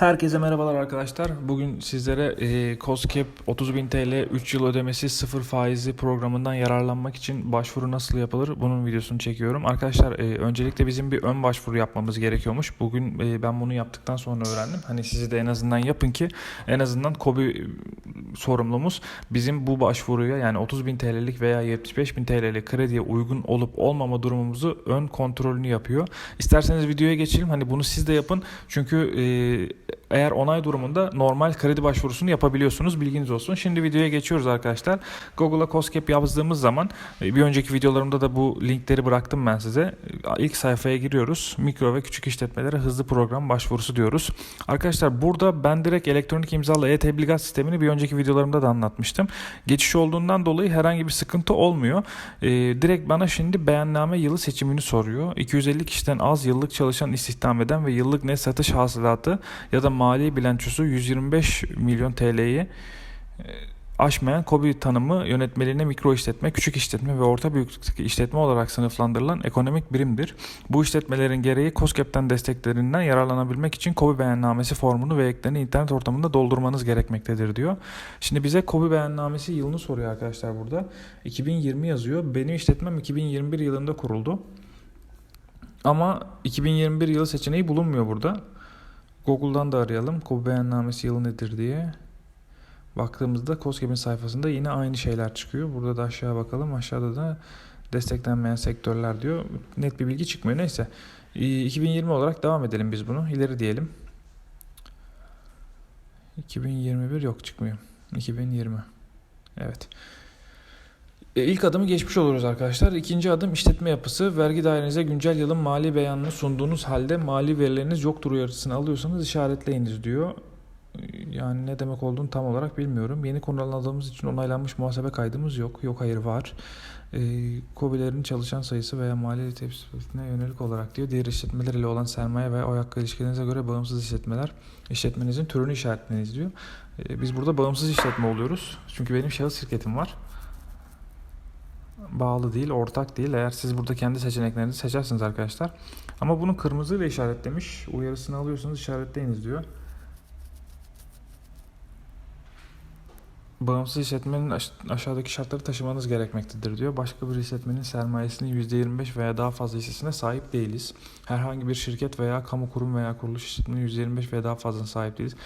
Herkese merhabalar arkadaşlar. Bugün sizlere e, COSCAP 30.000 TL 3 yıl ödemesi 0 faizli programından yararlanmak için başvuru nasıl yapılır bunun videosunu çekiyorum. Arkadaşlar e, öncelikle bizim bir ön başvuru yapmamız gerekiyormuş. Bugün e, ben bunu yaptıktan sonra öğrendim. Hani sizi de en azından yapın ki en azından KOBİ sorumlumuz bizim bu başvuruya yani 30.000 TL'lik veya 75.000 TL'lik krediye uygun olup olmama durumumuzu ön kontrolünü yapıyor. İsterseniz videoya geçelim. Hani bunu siz de yapın. Çünkü e, eğer onay durumunda normal kredi başvurusunu yapabiliyorsunuz. Bilginiz olsun. Şimdi videoya geçiyoruz arkadaşlar. Google'a COSCAP yazdığımız zaman e, bir önceki videolarımda da bu linkleri bıraktım ben size. İlk sayfaya giriyoruz. Mikro ve küçük işletmelere hızlı program başvurusu diyoruz. Arkadaşlar burada ben direkt elektronik imzalı e-tebligat sistemini bir önceki videolarımda da anlatmıştım. Geçiş olduğundan dolayı herhangi bir sıkıntı olmuyor. E, direkt bana şimdi beyanname yılı seçimini soruyor. 250 kişiden az yıllık çalışan istihdam eden ve yıllık net satış hasılatı ya da mali bilançosu 125 milyon TL'yi e, aşmayan KOBİ tanımı yönetmeliğine mikro işletme, küçük işletme ve orta büyüklükteki işletme olarak sınıflandırılan ekonomik birimdir. Bu işletmelerin gereği COSGAP'ten desteklerinden yararlanabilmek için KOBİ beyannamesi formunu ve eklerini internet ortamında doldurmanız gerekmektedir diyor. Şimdi bize KOBİ beyannamesi yılını soruyor arkadaşlar burada. 2020 yazıyor. Benim işletmem 2021 yılında kuruldu. Ama 2021 yılı seçeneği bulunmuyor burada. Google'dan da arayalım. KOBİ beyannamesi yılı nedir diye. Baktığımızda COSGAP'in sayfasında yine aynı şeyler çıkıyor. Burada da aşağı bakalım. Aşağıda da desteklenmeyen sektörler diyor. Net bir bilgi çıkmıyor. Neyse. 2020 olarak devam edelim biz bunu. İleri diyelim. 2021 yok çıkmıyor. 2020. Evet. E, İlk adımı geçmiş oluruz arkadaşlar. İkinci adım işletme yapısı. Vergi dairenize güncel yılın mali beyanını sunduğunuz halde mali verileriniz yoktur uyarısını alıyorsanız işaretleyiniz diyor. Yani ne demek olduğunu tam olarak bilmiyorum. Yeni kullanıldığımız için onaylanmış muhasebe kaydımız yok. Yok hayır var. E, KOBİ'lerin çalışan sayısı veya mali tepsisine yönelik olarak diyor. Diğer işletmeler ile olan sermaye ve oy hakkı ilişkilerinize göre bağımsız işletmeler işletmenizin türünü işaretleyiniz diyor. E, biz burada bağımsız işletme oluyoruz. Çünkü benim şahıs şirketim var bağlı değil, ortak değil. Eğer siz burada kendi seçeneklerinizi seçersiniz arkadaşlar. Ama bunu kırmızı ile işaretlemiş. Uyarısını alıyorsanız işaretleyiniz diyor. Bağımsız işletmenin aş- aşağıdaki şartları taşımanız gerekmektedir diyor. Başka bir işletmenin sermayesinin %25 veya daha fazla hissesine sahip değiliz. Herhangi bir şirket veya kamu kurum veya kuruluş işletmenin %25 veya daha fazlasına sahip değiliz.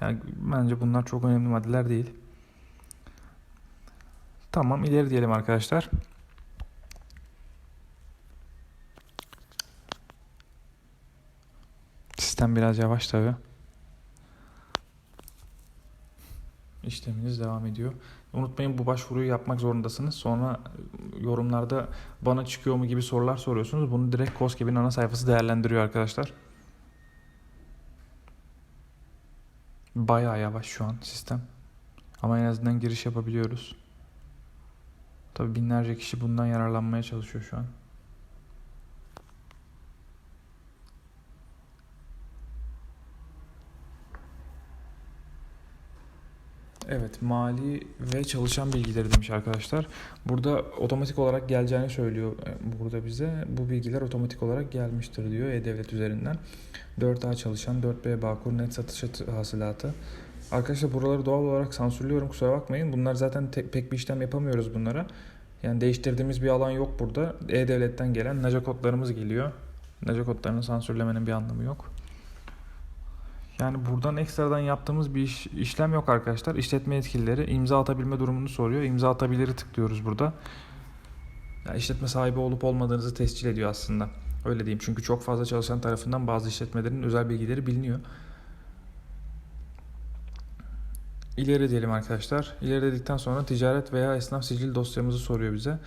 Yani bence bunlar çok önemli maddeler değil. Tamam ileri diyelim arkadaşlar. Sistem biraz yavaş tabi. İşleminiz devam ediyor. Unutmayın bu başvuruyu yapmak zorundasınız. Sonra yorumlarda bana çıkıyor mu gibi sorular soruyorsunuz. Bunu direkt COSGAP'in ana sayfası değerlendiriyor arkadaşlar. Bayağı yavaş şu an sistem. Ama en azından giriş yapabiliyoruz. Tabi binlerce kişi bundan yararlanmaya çalışıyor şu an. Evet, mali ve çalışan bilgileri demiş arkadaşlar. Burada otomatik olarak geleceğini söylüyor e, burada bize. Bu bilgiler otomatik olarak gelmiştir diyor E-Devlet üzerinden. 4A çalışan, 4B Bağkur net satış hasılatı. Arkadaşlar buraları doğal olarak sansürlüyorum kusura bakmayın. Bunlar zaten te- pek bir işlem yapamıyoruz bunlara. Yani değiştirdiğimiz bir alan yok burada. E-Devlet'ten gelen naca kodlarımız geliyor. Naca kodlarını sansürlemenin bir anlamı yok. Yani buradan ekstradan yaptığımız bir iş, işlem yok arkadaşlar. İşletme yetkilileri imza atabilme durumunu soruyor. İmza atabiliri tıklıyoruz burada. Yani işletme sahibi olup olmadığınızı tescil ediyor aslında. Öyle diyeyim. Çünkü çok fazla çalışan tarafından bazı işletmelerin özel bilgileri biliniyor. İleri diyelim arkadaşlar. İleri dedikten sonra ticaret veya esnaf sicil dosyamızı soruyor bize.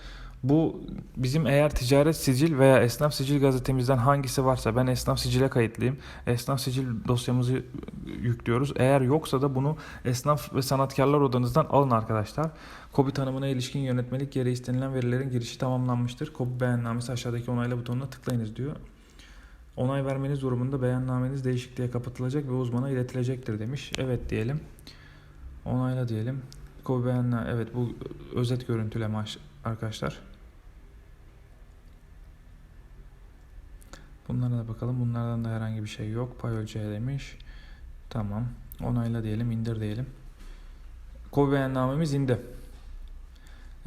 Bu bizim eğer ticaret sicil veya esnaf sicil gazetemizden hangisi varsa ben esnaf sicile kayıtlıyım. Esnaf sicil dosyamızı yüklüyoruz. Eğer yoksa da bunu esnaf ve sanatkarlar odanızdan alın arkadaşlar. KOBİ tanımına ilişkin yönetmelik gereği istenilen verilerin girişi tamamlanmıştır. KOBİ beyannamesi aşağıdaki onayla butonuna tıklayınız diyor. Onay vermeniz durumunda beyannameniz değişikliğe kapatılacak ve uzmana iletilecektir demiş. Evet diyelim. Onayla diyelim. KOBİ beyanla evet bu özet görüntüleme arkadaşlar. Bunlara da bakalım. Bunlardan da herhangi bir şey yok. Pay ölçeği demiş. Tamam. Onayla diyelim, indir diyelim. Kobi beyannamemiz indi.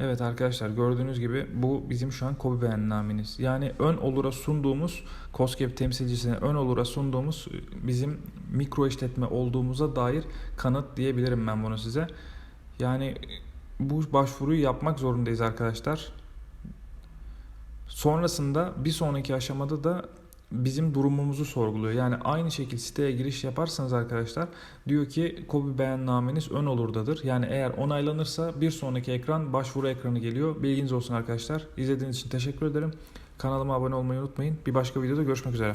Evet arkadaşlar gördüğünüz gibi bu bizim şu an Kobi beyannamemiz. Yani ön olura sunduğumuz COSGAP temsilcisine ön olura sunduğumuz bizim mikro işletme olduğumuza dair kanıt diyebilirim ben bunu size. Yani bu başvuruyu yapmak zorundayız arkadaşlar. Sonrasında bir sonraki aşamada da bizim durumumuzu sorguluyor. Yani aynı şekilde siteye giriş yaparsanız arkadaşlar diyor ki KOBİ beyannameniz ön olurdadır. Yani eğer onaylanırsa bir sonraki ekran başvuru ekranı geliyor. Bilginiz olsun arkadaşlar. İzlediğiniz için teşekkür ederim. Kanalıma abone olmayı unutmayın. Bir başka videoda görüşmek üzere.